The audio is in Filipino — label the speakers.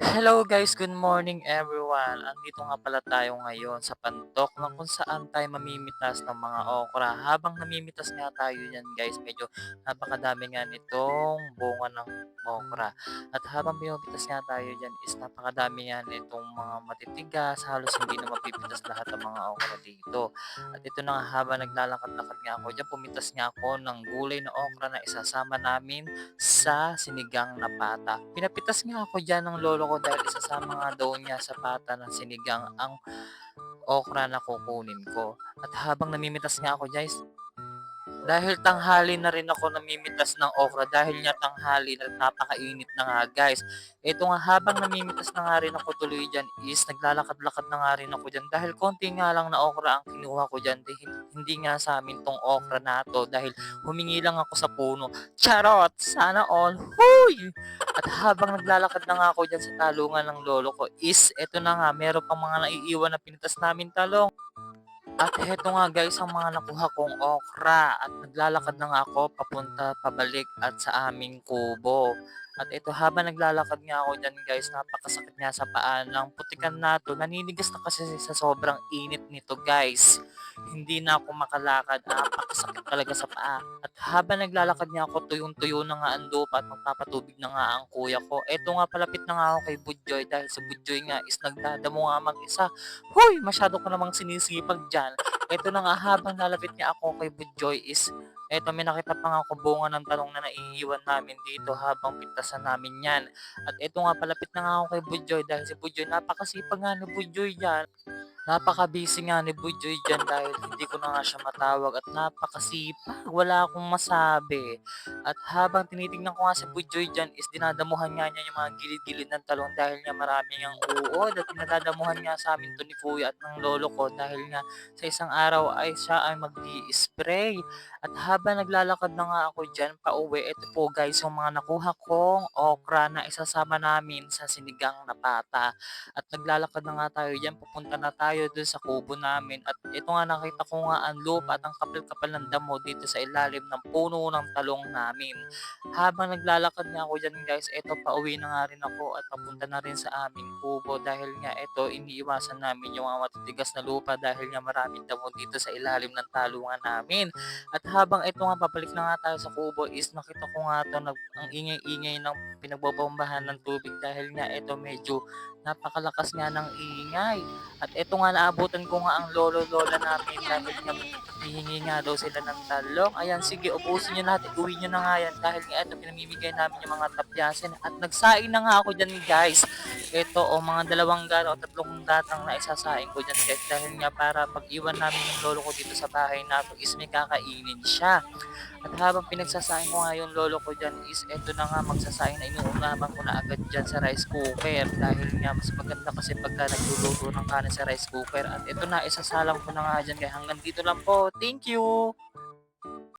Speaker 1: Hello guys, good morning everyone. Andito nga pala tayo ngayon sa pantok na kung saan tayo mamimitas ng mga okra. Habang namimitas nga tayo yan guys, medyo napakadami nga nitong bunga ng okra. At habang bimitas nga tayo dyan is napakadami nga nitong mga matitigas. Halos hindi na mapipitas lahat ng mga okra dito. At ito na nga habang naglalakad-lakad nga ako dyan, pumitas nga ako ng gulay na okra na isasama namin sa sinigang na pata. Pinapitas nga ako diyan ng lolo ko dahil isasama nga daw niya sa pata ng sinigang ang okra na kukunin ko. At habang namimitas nga ako guys, dahil tanghali na rin ako namimitas ng okra dahil nga tanghali na napakainit na nga guys. Ito nga habang namimitas na nga rin ako tuloy dyan is naglalakad-lakad na nga rin ako dyan dahil konti nga lang na okra ang kinuha ko dyan dahil hindi nga sa amin tong okra na to dahil humingi lang ako sa puno. Charot! Sana all! Huy! At habang naglalakad na nga ako dyan sa talungan ng lolo ko is eto na nga meron pang mga naiiwan na pinitas namin talong. At heto nga guys ang mga nakuha kong okra at naglalakad na nga ako papunta pabalik at sa aming kubo. At ito habang naglalakad nga ako dyan guys, napakasakit nga sa paa ng putikan na to. Naninigas na kasi sa sobrang init nito guys. Hindi na ako makalakad, napakasakit talaga sa paa. At habang naglalakad nga ako, tuyong-tuyo na nga ang lupa at magpapatubig na nga ang kuya ko. Eto nga palapit na nga ako kay Budjoy dahil sa Budjoy nga is nagdadamo nga mag-isa. Hoy! Masyado ko namang sinisipag dyan. Eto na nga habang lalapit nga ako kay Budjoy is eto may nakita pa nga ako bunga ng talong na naiiwan namin dito habang pintasan namin yan. At eto nga palapit na nga ako kay Budjoy dahil si Budjoy napakasipag nga ni Budjoy dyan. Napaka-busy nga ni Budjoy diyan dahil hindi ko na nga siya matawag at napakasipag, wala akong masabi. At habang tinitingnan ko nga si Budjoy diyan is dinadamuhan nga niya yung mga gilid-gilid ng talong dahil nga marami ngang uod at pinadadamuhan nga sa amin to ni kuya at ng lolo ko dahil nga sa isang araw ay siya ay mag spray At habang naglalakad na nga ako diyan pauwi, ito po guys yung mga nakuha kong okra na isasama namin sa sinigang na pata. At naglalakad na nga tayo diyan, pupunta na tayo dun sa kubo namin. At ito nga nakita ko nga ang lupa at ang kapal-kapal ng damo dito sa ilalim ng puno ng talong namin. Habang naglalakad nga ako diyan guys, eto pauwi na nga rin ako at papunta na rin sa aming kubo dahil nga eto iniiwasan namin yung mga matitigas na lupa dahil nga maraming damo dito sa ilalim ng talungan namin. At habang ito nga papalik na nga tayo sa kubo is nakita ko nga to nag, ang ingay-ingay ng pinagbobombahan ng tubig dahil nga ito medyo Napakalakas nga ng ingay. At eto nga naabutan ko nga ang lolo-lola namin dahil nga hihingi nga daw sila ng talong. Ayan, sige, ubusin nyo lahat. Uwi nyo na nga yan dahil nga ito pinamimigay namin yung mga tapyasin. At nagsaing na nga ako dyan guys. Ito o mga dalawang gata o tatlong gatang na isasaing ko dyan guys. Dahil nga para pag iwan namin yung lolo ko dito sa bahay nato is may kakainin siya. At habang pinagsasaing ko nga yung lolo ko dyan is eto na nga magsasaing na inuunahan ko na agad dyan sa rice cooker dahil nga mas maganda kasi pagka nagluluto ng kanin sa rice cooker. At ito na isasalang ko na nga dyan kaya hanggang dito lang po. Thank you